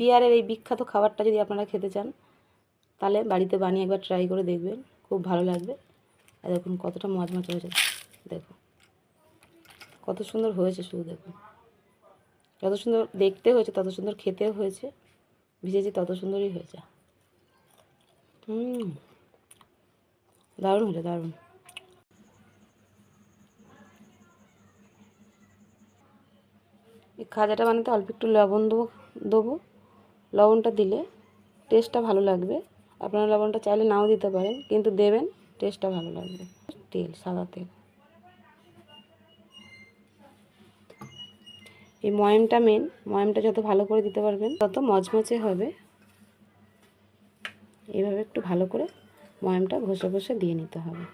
বিহারের এই বিখ্যাত খাবারটা যদি আপনারা খেতে চান, তাহলে বাড়িতে বানিয়ে একবার ট্রাই করে দেখবেন, খুব ভালো লাগবে। আর দেখুন কতটা মজ মজমজ হয়েছে, দেখুন। কত সুন্দর হয়েছে শুধু দেখুন। যত সুন্দর দেখতে হয়েছে, তত সুন্দর খেতেও হয়েছে। ভিজেছি, তত সুন্দরই হয়েছে। দারুণ হয়েছে, দারুণ। এই খাজাটা বানাতে অল্প একটু লবণ দেবো দেবো। লবণটা দিলে টেস্টটা ভালো লাগবে। আপনারা লবণটা চাইলে নাও দিতে পারেন, কিন্তু দেবেন টেস্টটা ভালো লাগবে। তেল, সাদা তেল। এই ময়মটা মেন ময়মটা যত ভালো করে দিতে পারবেন, তত মজমচে হবে। এইভাবে একটু ভালো করে ময়মটা ঘষে ঘষে দিয়ে নিতে হবে।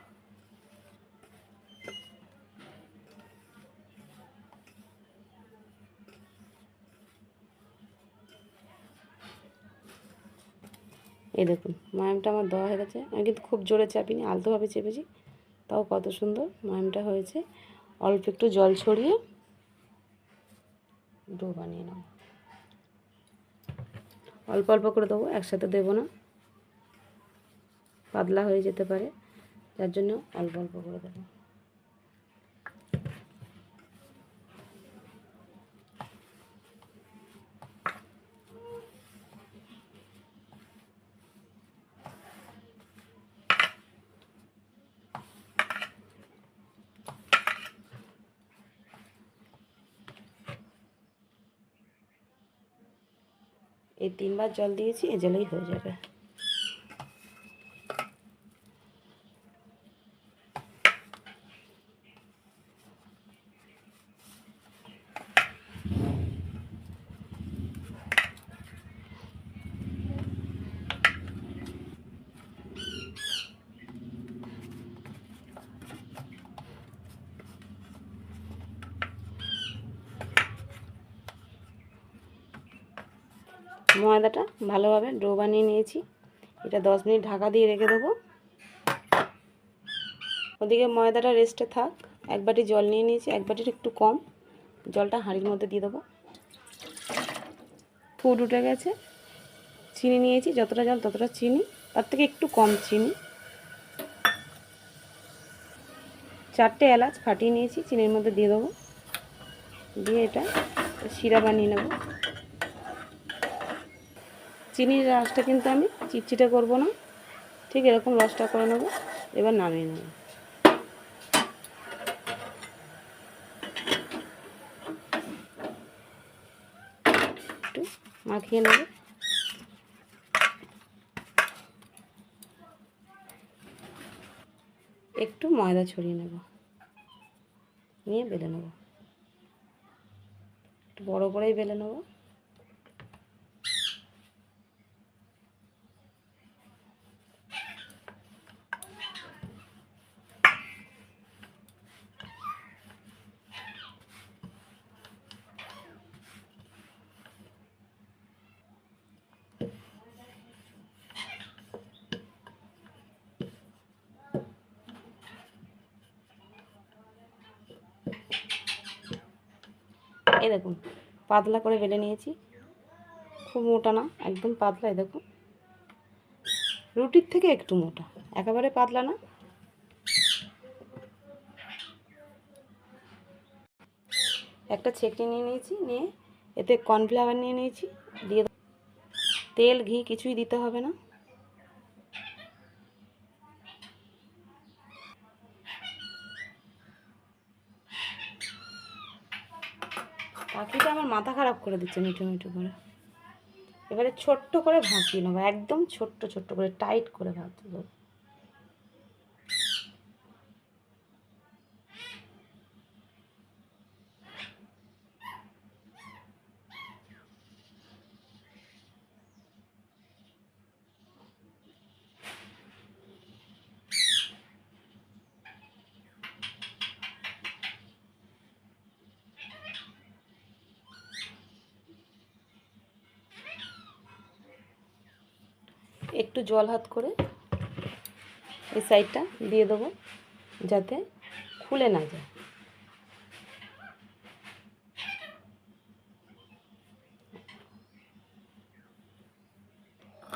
এই দেখুন, ময়ামটা আমার দেওয়া হয়ে গেছে। আমি কিন্তু খুব জোরে চাপিনি, আলতোভাবে চেপেছি। তাও কত সুন্দর ময়ামটা হয়েছে। অল্প একটু জল ছড়িয়ে ডো বানিয়ে নেব অল্প অল্প করে দেবো, একসাথে দেবো না। পাতলা হয়ে যেতে পারে, যার জন্য অল্প অল্প করে দেবো। এই তিনবার জল দিয়েছি এ জলেই হয়ে যাবে। ময়দাটা ভালোভাবে ডো বানিয়ে নিয়েছি। এটা দশ মিনিট ঢাকা দিয়ে রেখে দেবো। ওদিকে ময়দাটা রেস্টে থাক। এক বাটি জল নিয়ে নিয়েছি, এক বাটির একটু কম। জলটা হাঁড়ির মধ্যে দিয়ে দেবো। ফুড উঠে গেছে। চিনি নিয়েছি, যতটা জল ততটা চিনি। তার থেকে একটু কম চিনি। চারটে এলাচ ফাটিয়ে নিয়েছি, চিনির মধ্যে দিয়ে দেবো। দিয়ে এটা শিরা বানিয়ে নেব। চিনির রসটা কিন্তু আমি চিটচিটে করব না। ঠিক এরকম রসটা করে নেব, এবার নামিয়ে নেব। একটু মাখিয়ে নেব। একটু ময়দা ছড়িয়ে নেব। নিয়ে বেলে নেব। একটু বড়ো করেই বেলে নেব। এই দেখুন, পাতলা করে বেলে নিয়েছি। খুব মোটা না, একদম পাতলা, এই দেখুন। রুটির থেকে একটু মোটা, একেবারে পাতলা না। একটা ছেঁকনি নিয়ে নিয়েছি, নিয়ে এতে কর্নফ্লাওয়ার নিয়ে নিয়েছি, দিয়ে তেল, ঘি কিছুই দিতে হবে না। করে দিচ্ছে মিঠু মিঠু করে। এবারে ছোট্ট করে ভাঁচিয়ে নেব, একদম ছোট্ট ছোট্ট করে, টাইট করে ভাজতে দেবো একটু জল হাত করে এই সাইডটা দিয়ে দেবো, যাতে খুলে না যায়।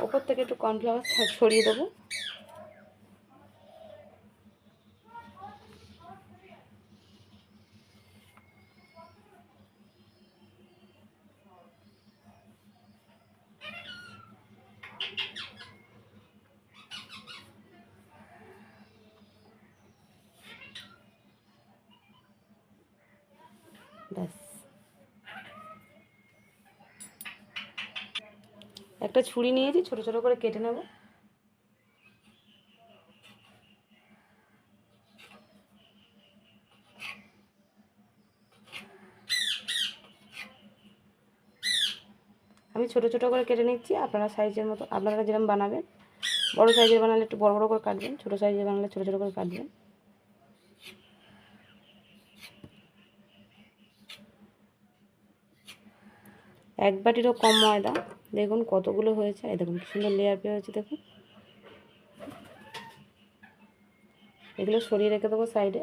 ওপর থেকে একটু কর্নফ্লাওয়ার ছড়িয়ে দেবো। একটা ছুরি নিয়েছি, ছোট ছোট করে কেটে নেব। আমি ছোট ছোট করে কেটে নিচ্ছি, আপনারা সাইজের মতো, আপনারা যেরকম বানাবেন, বড় সাইজের বানালে একটু বড় বড় করে কাটবেন, ছোট সাইজের বানালে ছোট ছোট করে কাটবেন। এক বাটিরও কম ময়দা। দেখুন কতগুলো হয়েছে। এই দেখুন সুন্দর লেয়ার পেয়ে হয়েছে, দেখুন। এগুলো সরিয়ে রেখে দেবো সাইডে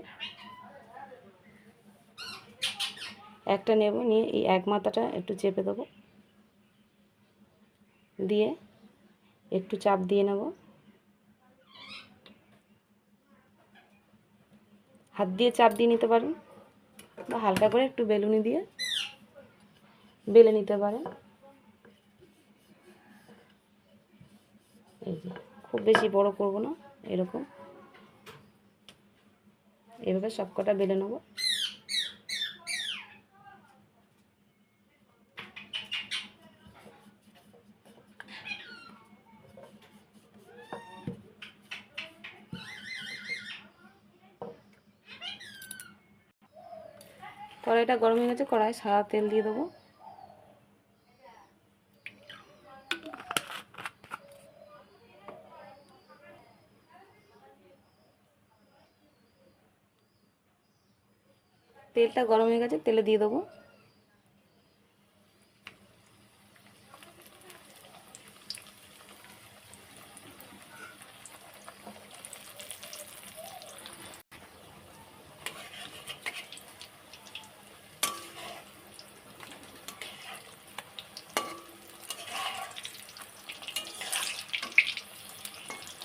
একটা নেব, নিয়ে এই এক মাথাটা একটু চেপে দেবো। দিয়ে একটু চাপ দিয়ে নেব। হাত দিয়ে চাপ দিয়ে নিতে পারেন বা হালকা করে একটু বেলুনি দিয়ে বেলে নিতে পারেন। এই যে, খুব বেশি বড় করব না, এরকম। এভাবে সবকটা বেলে নেব। কড়াইটা গরম হয়ে গেছে কড়াই সাদা তেল দিয়ে দেবো। তেলটা গরম হয়ে গেছে তেলে দিয়ে দেবো।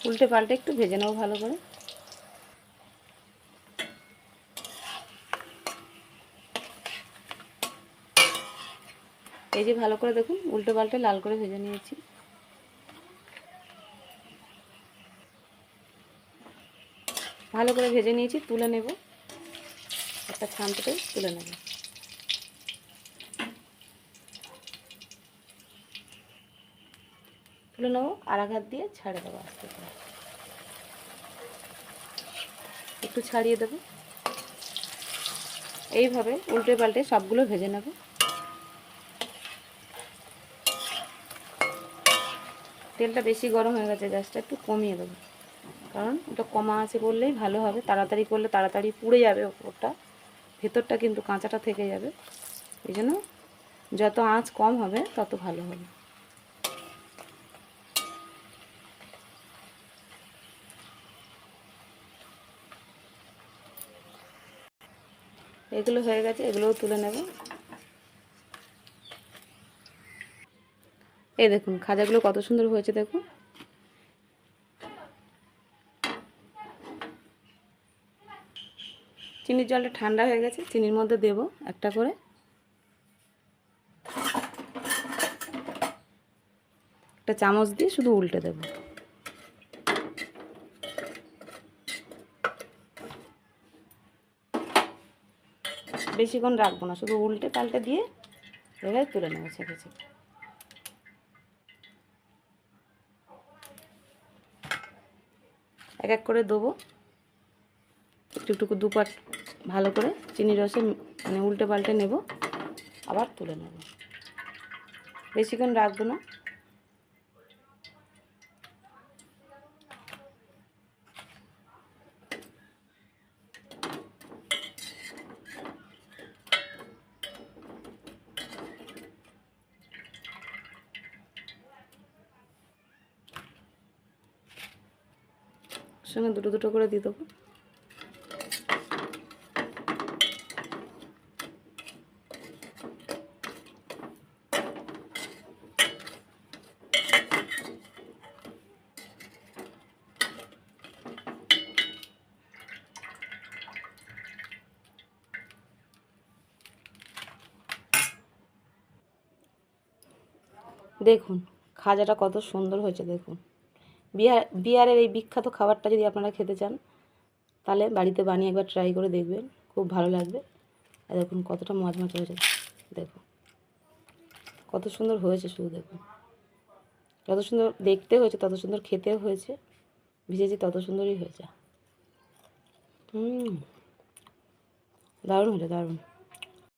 উল্টে পাল্টে একটু ভেজে নেব ভালো করে। এই যে ভালো করে দেখুন, উল্টে পাল্টে লাল করে ভেজে নিয়েছি। ভালো করে ভেজে নিয়েছি, তুলে নেব। একটা ছানটাতে তুলে নেব। তুলে নেব, আর হাত দিয়ে ছাড়ে দেবো আস্তে একটু ছাড়িয়ে দেবো। এইভাবে উল্টে পাল্টে সবগুলো ভেজে নেব। তেলটা বেশি গরম হয়ে গেছে, গ্যাসটা একটু কমিয়ে দেবো। কারণ ওটা কমা আছে করলেই ভালো হবে, তাড়াতাড়ি করলে তাড়াতাড়ি পুড়ে যাবে ওপরটা ভেতরটা কিন্তু কাঁচাটা থেকে যাবে। এই জন্য যত আঁচ কম হবে, তত ভালো হবে। এগুলো হয়ে গেছে, এগুলোও তুলে নেব। এই দেখুন, খাজাগুলো কত সুন্দর হয়েছে, দেখুন। চিনির জলটা ঠান্ডা হয়ে গেছে, চিনির মধ্যে দেব একটা করে। একটা চামচ দিয়ে শুধু উল্টে দেব। বেশিক্ষণ রাখব না, শুধু উল্টে পাল্টে দিয়ে এভাবে তুলে নেব ছেঁকে ছেঁকে। এক এক করে দেবো। একটু একটু দুপাট ভালো করে চিনি রসে মানে উল্টে পাল্টে নেব, আবার তুলে নেব। বেশিক্ষণ রাখব না। সঙ্গে দুটো দুটো করে দিয়ে দেবো। দেখুন খাজাটা কত সুন্দর হয়েছে দেখুন। বিহার বিহারের এই বিখ্যাত খাবারটা যদি আপনারা খেতে চান, তাহলে বাড়িতে বানিয়ে একবার ট্রাই করে দেখবেন, খুব ভালো লাগবে। আর দেখুন কতটা মজমচ হয়েছে, দেখুন। কত সুন্দর হয়েছে শুধু দেখুন। যত সুন্দর দেখতে হয়েছে, তত সুন্দর খেতেও হয়েছে, ভিজেছি তত সুন্দরই হয়েছে। হুম, দারুণ হয়েছে, দারুণ।